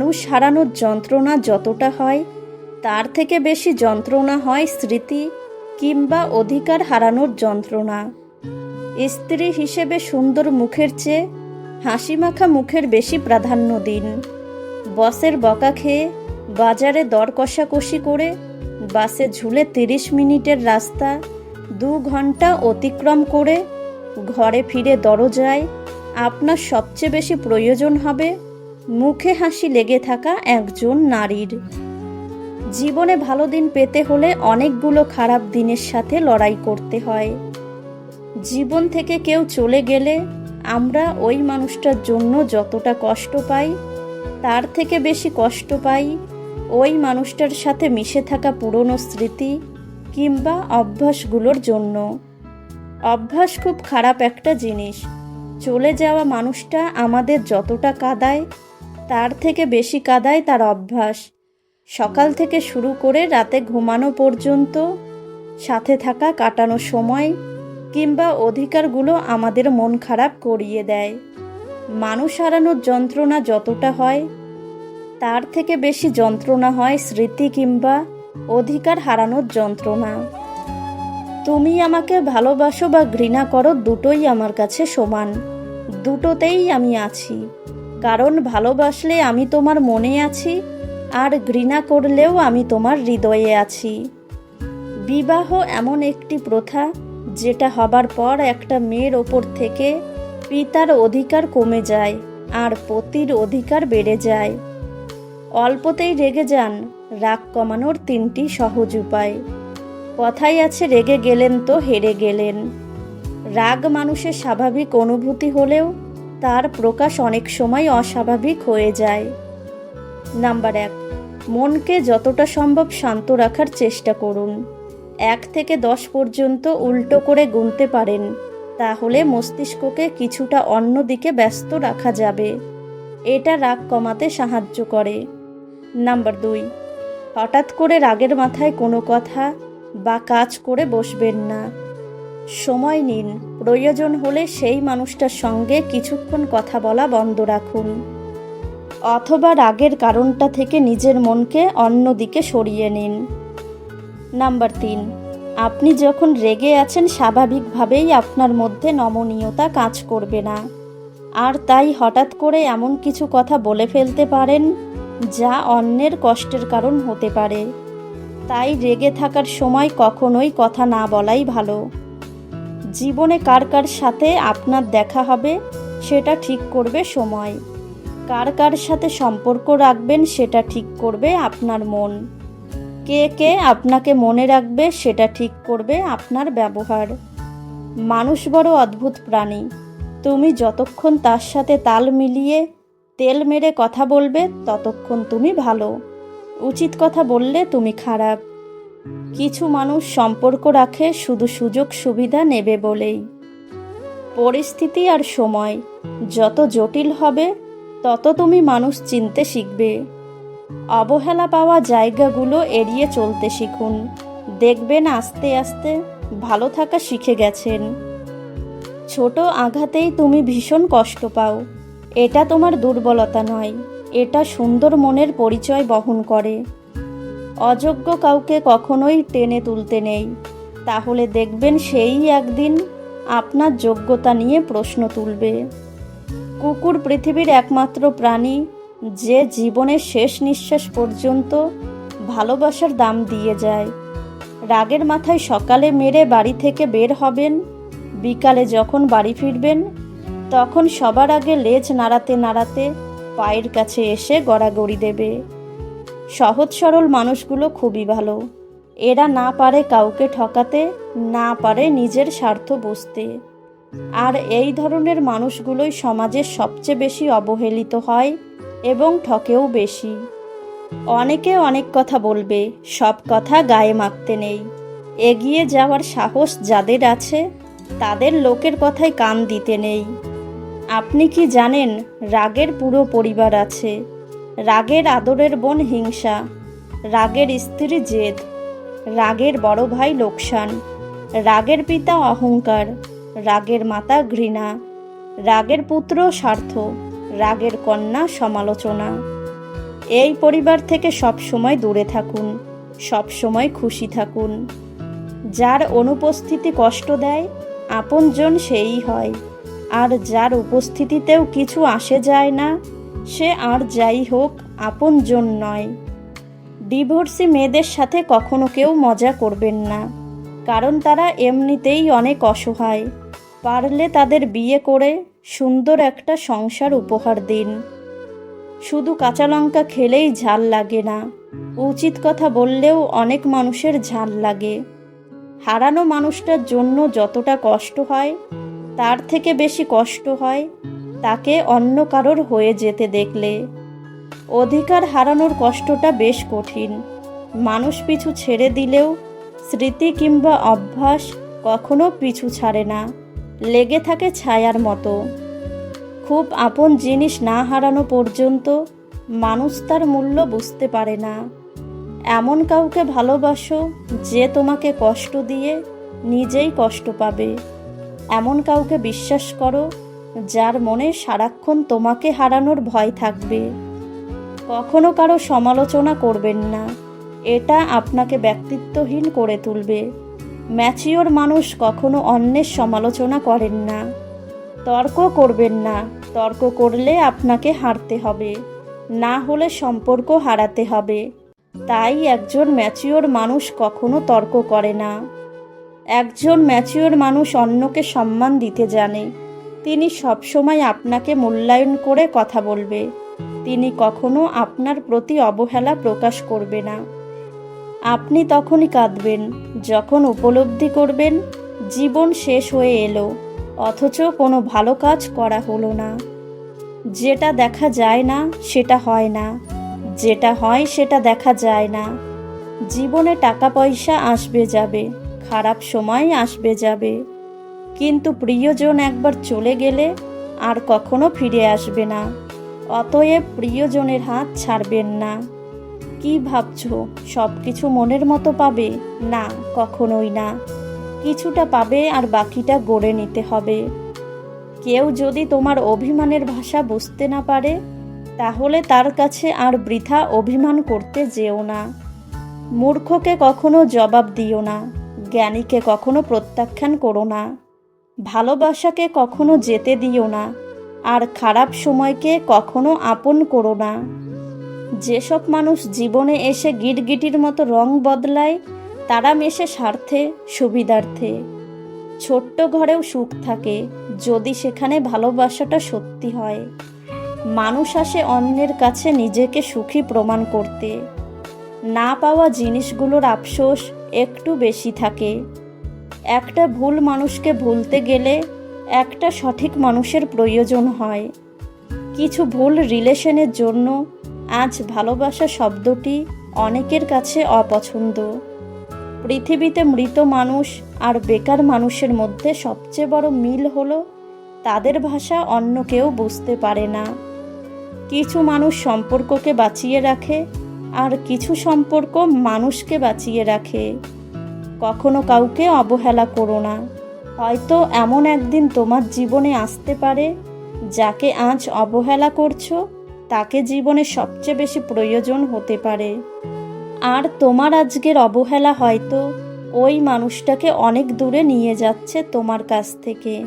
মানুষ হারানোর যন্ত্রণা যতটা হয়, তার থেকে বেশি যন্ত্রণা হয় স্মৃতি কিংবা অধিকার হারানোর যন্ত্রণা। স্ত্রী হিসেবে সুন্দর মুখের চেয়ে হাসিমাখা মুখের বেশি প্রাধান্য দিন। বসের বকা খেয়ে বাজারে দর কষাকষি করে বাসে ঝুলে তিরিশ মিনিটের রাস্তা, দু ঘণ্টা অতিক্রম করে ঘরে ফিরে দরজায় আপনার সবচেয়ে বেশি প্রয়োজন হবে মুখে হাসি লেগে থাকা একজন নারীর। জীবনে ভালো দিন পেতে হলে অনেকগুলো খারাপ দিনের সাথে লড়াই করতে হয়। জীবন থেকে কেউ চলে গেলে আমরা ওই মানুষটার জন্য যতটা কষ্ট পাই, তার থেকে বেশি কষ্ট পাই, ওই মানুষটার সাথে মিশে থাকা পুরনো স্মৃতি কিংবা অভ্যাসগুলোর জন্য। অভ্যাস খুব খারাপ একটা জিনিস। চলে যাওয়া মানুষটা আমাদের যতটা কাদায় তার থেকে বেশি কাদায় তার অভ্যাস। সকাল থেকে শুরু করে রাতে ঘুমানো পর্যন্ত সাথে থাকা কাটানো সময় কিংবা অধিকারগুলো আমাদের মন খারাপ করিয়ে দেয়। মানুষ হারানোর যন্ত্রণা যতটা হয়, তার থেকে বেশি যন্ত্রণা হয় স্মৃতি কিংবা অধিকার হারানোর যন্ত্রণা। তুমি আমাকে ভালোবাসো বা ঘৃণা করো দুটোই আমার কাছে সমান। দুটোতেই আমি আছি। কারণ ভালোবাসলে আমি তোমার মনে আছি, আর ঘৃণা করলেও আমি তোমার হৃদয়ে আছি। বিবাহ এমন একটি প্রথা, যেটা হবার পর একটা মেয়ের ওপর থেকে পিতার অধিকার কমে যায়, আর পতির অধিকার বেড়ে যায়। অল্পতেই রেগে যান, রাগ কমানোর তিনটি সহজ উপায়। কথাই আছে, রেগে গেলেন তো হেরে গেলেন। রাগ মানুষের স্বাভাবিক অনুভূতি হলেও তার প্রকাশ অনেক সময় অস্বাভাবিক হয়ে যায়। নাম্বার এক, মনকে যতটা সম্ভব শান্ত রাখার চেষ্টা করুন। এক থেকে দশ পর্যন্ত উল্টো করে গুনতে পারেন, তাহলে মস্তিষ্ককে কিছুটা অন্য দিকে ব্যস্ত রাখা যাবে। এটা রাগ কমাতে সাহায্য করে। নাম্বার দুই, হঠাৎ করে রাগের মাথায় কোনো কথা বা কাজ করে বসবেন না। সময় নিন। প্রয়োজন হলে সেই মানুষটার সঙ্গে কিছুক্ষণ কথা বলা বন্ধ রাখুন। অথবা রাগের কারণটা থেকে নিজের মনকে অন্যদিকে সরিয়ে নিন। নাম্বার তিন, আপনি যখন রেগে আছেন, স্বাভাবিকভাবেই আপনার মধ্যে নমনীয়তা কাজ করবে না। আর তাই হঠাৎ করে এমন কিছু কথা বলে ফেলতে পারেন, যা অন্যের কষ্টের কারণ হতে পারে। তাই রেগে থাকার সময় কখনোই কথা না বলাই ভালো। জীবনে কার কার সাথে আপনার দেখা হবে, সেটা ঠিক করবে সময়। কার কার সাথে সম্পর্ক রাখবেন, সেটা ঠিক করবে আপনার মন। কে কে আপনাকে মনে রাখবে, সেটা ঠিক করবে আপনার ব্যবহার। মানুষ বড় অদ্ভুত প্রাণী। তুমি যতক্ষণ তার সাথে তাল মিলিয়ে তেল মেরে কথা বলবে, ততক্ষণ তুমি ভালো। উচিত কথা বললে তুমি খারাপ। কিছু মানুষ সম্পর্ক রাখে শুধু সুযোগ সুবিধা নেবে বলেই। পরিস্থিতি আর সময় যত জটিল হবে, তত তুমি মানুষ চিনতে শিখবে। অবহেলা পাওয়া জায়গাগুলো এড়িয়ে চলতে শিখুন। দেখবেন আস্তে আস্তে ভালো থাকা শিখে গেছেন। ছোট আঘাতেই তুমি ভীষণ কষ্ট পাও। এটা তোমার দুর্বলতা নয়, এটা সুন্দর মনের পরিচয় বহন করে। অযোগ্য কাউকে কখনোই টেনে তুলতে নেই। তাহলে দেখবেন সেই একদিন আপনার যোগ্যতা নিয়ে প্রশ্ন তুলবে। কুকুর পৃথিবীর একমাত্র প্রাণী, যে জীবনের শেষ নিঃশ্বাস পর্যন্ত ভালোবাসার দাম দিয়ে যায়। রাগের মাথায় সকালে মেরে বাড়ি থেকে বের হবেন, বিকালে যখন বাড়ি ফিরবেন, তখন সবার আগে লেজ নাড়াতে নাড়াতে পায়ের কাছে এসে গড়াগড়ি দেবে। সহজ সরল মানুষগুলো খুবই ভালো। এরা না পারে কাউকে ঠকাতে, না পারে নিজের স্বার্থ বুঝতে। আর এই ধরনের মানুষগুলোই সমাজের সবচেয়ে বেশি অবহেলিত হয় এবং ঠকেও বেশি। অনেকে অনেক কথা বলবে, সব কথা গায়ে মাখতে নেই। এগিয়ে যাওয়ার সাহস যাদের আছে, তাদের লোকের কথায় কান দিতে নেই। আপনি কি জানেন রাগের পুরো পরিবার আছে? রাগের আদরের বোন হিংসা, রাগের স্ত্রী জেদ, রাগের বড় ভাই লোকসান, রাগের পিতা অহংকার, রাগের মাতা ঘৃণা, রাগের পুত্র স্বার্থ, রাগের কন্যা সমালোচনা। এই পরিবার থেকে সব সময় দূরে থাকুন, সব সময় খুশি থাকুন। যার অনুপস্থিতি কষ্ট দেয়, আপনজন সেই হয়। আর যার উপস্থিতিতেও কিছু আসে যায় না সে আর যাই হোক আপনজন নয়। ডিভোর্সি মেয়েদের সাথে কখনো কেউ মজা করবেন না, কারণ তারা এমনিতেই অনেক অসহায়। পারলে তাদের বিয়ে করে সুন্দর একটা সংসার উপহার দিন। শুধু কাঁচা লঙ্কা খেলেই ঝাল লাগে না, উচিত কথা বললেও অনেক মানুষের ঝাল লাগে। হারানো মানুষটার জন্য যতটা কষ্ট হয়, তার থেকে বেশি কষ্ট হয় তাকে অন্য কারোর হয়ে যেতে দেখলে। অধিকার হারানোর কষ্টটা বেশ কঠিন। মানুষ পিছু ছেড়ে দিলেও স্মৃতি কিংবা অভ্যাস কখনো পিছু ছাড়ে না, লেগে থাকে ছায়ার মতো। খুব আপন জিনিস না হারানো পর্যন্ত মানুষ তার মূল্য বুঝতে পারে না। এমন কাউকে ভালোবাসো যে তোমাকে কষ্ট দিয়ে নিজেই কষ্ট পাবে। এমন কাউকে বিশ্বাস করো যার মনে সারাক্ষণ তোমাকে হারানোর ভয় থাকবে। কখনো কারও সমালোচনা করবেন না। এটা আপনাকে ব্যক্তিত্বহীন করে তুলবে। ম্যাচিওর মানুষ কখনো অন্যের সমালোচনা করেন না। তর্ক করবেন না। তর্ক করলে আপনাকে হারতে হবে। না হলে সম্পর্ক হারাতে হবে। তাই একজন ম্যাচিওর মানুষ কখনো তর্ক করে না। একজন ম্যাচিওর মানুষ অন্যকে সম্মান দিতে জানে। তিনি সবসময় আপনাকে মূল্যায়ন করে কথা বলবে। তিনি কখনো আপনার প্রতি অবহেলা প্রকাশ করবে না। আপনি তখনই কাঁদবেন, যখন উপলব্ধি করবেন, জীবন শেষ হয়ে এলো, অথচ কোনো ভালো কাজ করা হলো না। যেটা দেখা যায় না, সেটা হয় না। যেটা হয়, সেটা দেখা যায় না। জীবনে টাকা পয়সা আসবে যাবে, খারাপ সময় আসবে যাবে। কিন্তু প্রিয়জন একবার চলে গেলে আর কখনো ফিরে আসবে না। অতএব প্রিয়জনের হাত ছাড়বেন না। কি ভাবছ সব কিছু মনের মতো পাবে? না, কখনোই না। কিছুটা পাবে আর বাকিটা গড়ে নিতে হবে। কেউ যদি তোমার অভিমানের ভাষা বুঝতে না পারে, তাহলে তার কাছে আর বৃথা অভিমান করতে যেও না। মূর্খকে কখনো জবাব দিও না। জ্ঞানীকে কখনো প্রত্যাখ্যান করো না। ভালোবাসাকে কখনো যেতে দিও না, আর খারাপ সময়কে কখনো আপন করো না। যেসব মানুষ জীবনে এসে গিটগিটির মতো রং বদলায়, তারা মেশে স্বার্থে, সুবিধার্থে। ছোট্ট ঘরেও সুখ থাকে, যদি সেখানে ভালোবাসাটা সত্যি হয়। মানুষ আসে অন্যের কাছে নিজেকে সুখী প্রমাণ করতে। না পাওয়া জিনিসগুলোর আফসোস একটু বেশি থাকে। একটা ভুল মানুষকে ভুলতে গেলে একটা সঠিক মানুষের প্রয়োজন হয়। কিছু ভুল রিলেশনের জন্য আজ ভালোবাসা শব্দটি অনেকের কাছে অপছন্দ। পৃথিবীতে মৃত মানুষ আর বেকার মানুষের মধ্যে সবচেয়ে বড় মিল হলো তাদের ভাষা অন্য কেউ বুঝতে পারে না। কিছু মানুষ সম্পর্ককে বাঁচিয়ে রাখে আর কিছু সম্পর্ক মানুষকে বাঁচিয়ে রাখে। কখনো কাউকে অবহেলা করো না। হয়তো এমন একদিন তোমার জীবনে আসতে পারে, যাকে আজ অবহেলা করছ, তাকে জীবনে সবচেয়ে বেশি প্রয়োজন হতে পারে। আর তোমার আজকের অবহেলা হয়তো ওই মানুষটাকে অনেক দূরে নিয়ে যাচ্ছে তোমার কাছ থেকে।